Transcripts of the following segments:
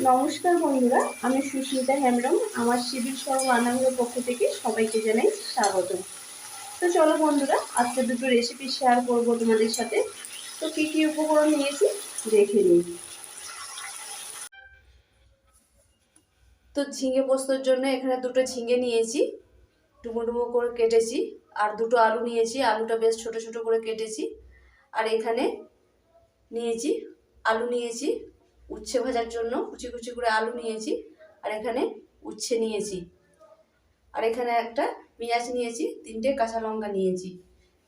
নমস্কার বন্ধুরা, আমি সুস্মিতা হেমব্রম, আমার শিবির সর্ব রান্নাঘরের পক্ষ থেকে সবাইকে জানাই স্বাগত তো চলো বন্ধুরা, আজকে দুটো রেসিপি শেয়ার করব তোমাদের সাথে। তো কী কী উপকরণ নিয়েছি, দেখে নিই। তো ঝিঙে পোস্তর জন্য এখানে দুটো ঝিঙে নিয়েছি, ডুমো ডুমো করে কেটেছি, আর দুটো আলু নিয়েছি, আলুটা বেশ ছোট ছোট করে কেটেছি। আর এখানে নিয়েছি, আলু নিয়েছি উচ্ছে ভাজার জন্য কুচি কুচি করে আলু নিয়েছি, আর এখানে উচ্ছে নিয়েছি। আর এখানে একটা পেঁয়াজ নিয়েছি, তিনটে কাঁচা লঙ্কা নিয়েছি।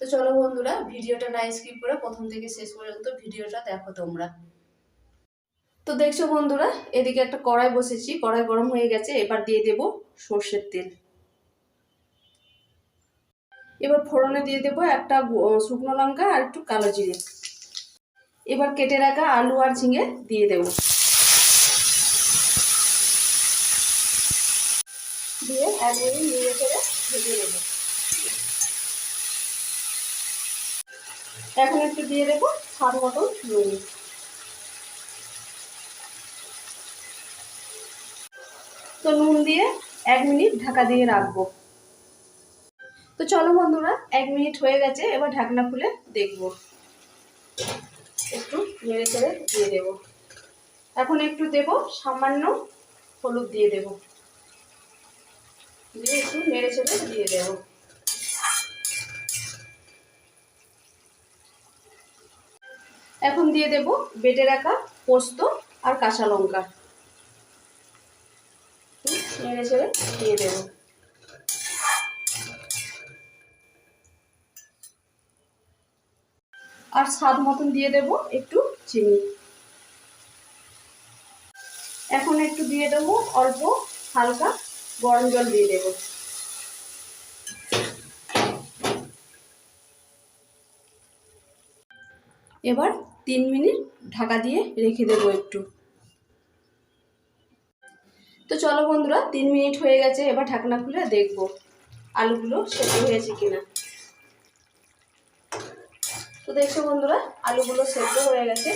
তো চলো বন্ধুরা, ভিডিওটা না স্কিপ করে প্রথম থেকে শেষ পর্যন্ত ভিডিওটা দেখো তোমরা। তো দেখছ বন্ধুরা, এদিকে একটা কড়াই বসেছি, কড়াই গরম হয়ে গেছে, এবার দিয়ে দেব সর্ষের তেল। এবার ফোড়নে দিয়ে দেবো একটা শুকনো লঙ্কা আর একটু কালো জিরে। এবার কেটে রাখা আলু আর ঝিঙে দিয়ে দেব। দিয়ে এক মিনিট নিয়ে করে ভেজে নেব। এখন একটু দিয়ে দেবো স্বাদ মতো নুন। তো নুন দিয়ে এক মিনিট ঢাকা দিয়ে রাখব। তো চলো বন্ধুরা, এক মিনিট হয়ে গেছে, এবার ঢাকনা খুলে দেখব। একটু নেড়ে চেড়ে দিয়ে দেব। এখন একটু দেব, সামান্য হলুদ দিয়ে দেব। দিয়ে একটু নেড়ে চেড়ে দিয়ে দেব। এখন দিয়ে দেব বেটে রাখা পোস্ত আর কাঁচা লঙ্কা। নেড়ে চেড়ে দিয়ে দেবো। আর স্বাদ মতন দিয়ে দেব একটু চিনি। এখন একটু দিয়ে দেবো অল্প হালকা গরম জল দিয়ে দেব। এবার তিন মিনিট ঢাকা দিয়ে রেখে দেবো একটু। তো চলো বন্ধুরা, তিন মিনিট হয়ে গেছে, এবার ঢাকনা খুলে দেখব আলুগুলো সেদ্ধ হয়েছে কিনা। তো দেখছ বন্ধুরা, আলুগুলো সেদ্ধ হয়ে গেছে।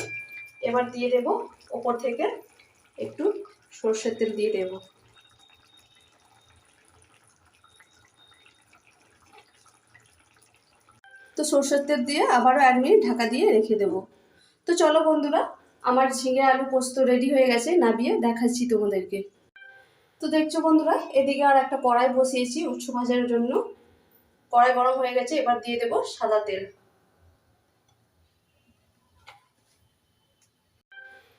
এবার দিয়ে দেব ওপর থেকে একটু সর্ষের তেল দিয়ে দেব। তো সর্ষের তেল দিয়ে আবারও এক মিনিট ঢাকা দিয়ে রেখে দেব। তো চলো বন্ধুরা, আমার ঝিঙে আলু পোস্ত রেডি হয়ে গেছে, নাবিয়ে দেখাচ্ছি তোমাদেরকে। তো দেখছ বন্ধুরা, এদিকে আর একটা কড়াই বসিয়েছি উচ্চ ভাজার জন্য। কড়াই গরম হয়ে গেছে, এবার দিয়ে দেব সাদা তেল।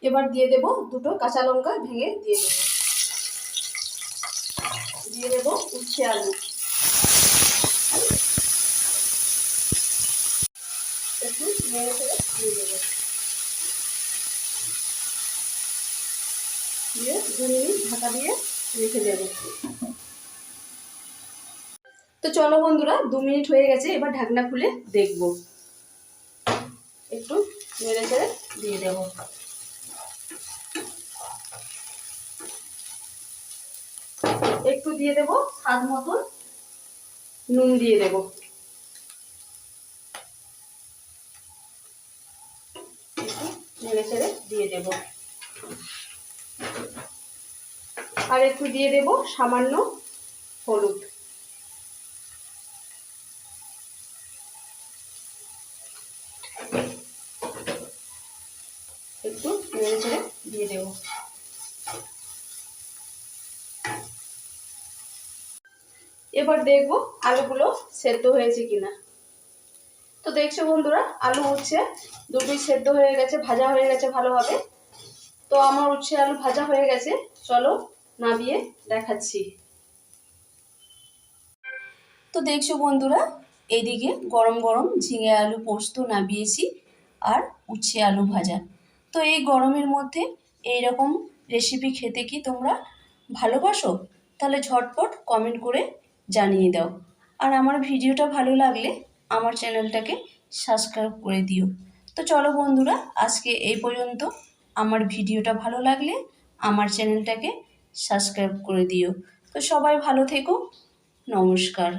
এবার দিয়ে দেব দুটো কাঁচা লঙ্কা ভেঙে দিয়ে দেব। দিয়ে দেব উচ্ছে আলু। একটু নেড়ে ফেলে দিয়ে দেবো। দিয়ে দু মিনিট ঢাকা দিয়ে রেখে দেবো। তো চলো বন্ধুরা, দু মিনিট হয়ে গেছে, এবার ঢাকনা খুলে দেখব। একটু নেড়ে চেড়ে দিয়ে দেবো। একটু দিয়ে দেব, স্বাদ মতন নুন দিয়ে দেব। নেড়ে চেড়ে দিয়ে দেব। আর একটু দিয়ে দেব সামান্য হলুদ। একটু নেড়ে চেড়ে দিয়ে দেবো। এবার দেখব আলুগুলো সেদ্ধ হয়েছে কিনা। তো দেখছ বন্ধুরা, আলু উচ্ছে, দুটোই সেদ্ধ হয়ে গেছে, ভাজা হয়ে গেছে ভালোভাবে। তো আমার উচ্ছে আলু ভাজা হয়ে গেছে, চলো নামিয়ে দেখাচ্ছি। তো দেখছ বন্ধুরা, এইদিকে গরম গরম ঝিঙে আলু পোস্ত নামিয়েছি আর উচ্ছে আলু ভাজা। তো এই গরমের মধ্যে এই রকম রেসিপি খেতে কি তোমরা ভালোবাসো? তাহলে ঝটপট কমেন্ট করে জানিয়ে দাও। আর আমার ভিডিওটা ভালো লাগলে আমার চ্যানেলটাকে সাবস্ক্রাইব করে দিও। তো চলো বন্ধুরা, আজকে এই পর্যন্ত। আমার ভিডিওটা ভালো লাগলে আমার চ্যানেলটাকে সাবস্ক্রাইব করে দিও। তো সবাই ভালো থেকো। নমস্কার।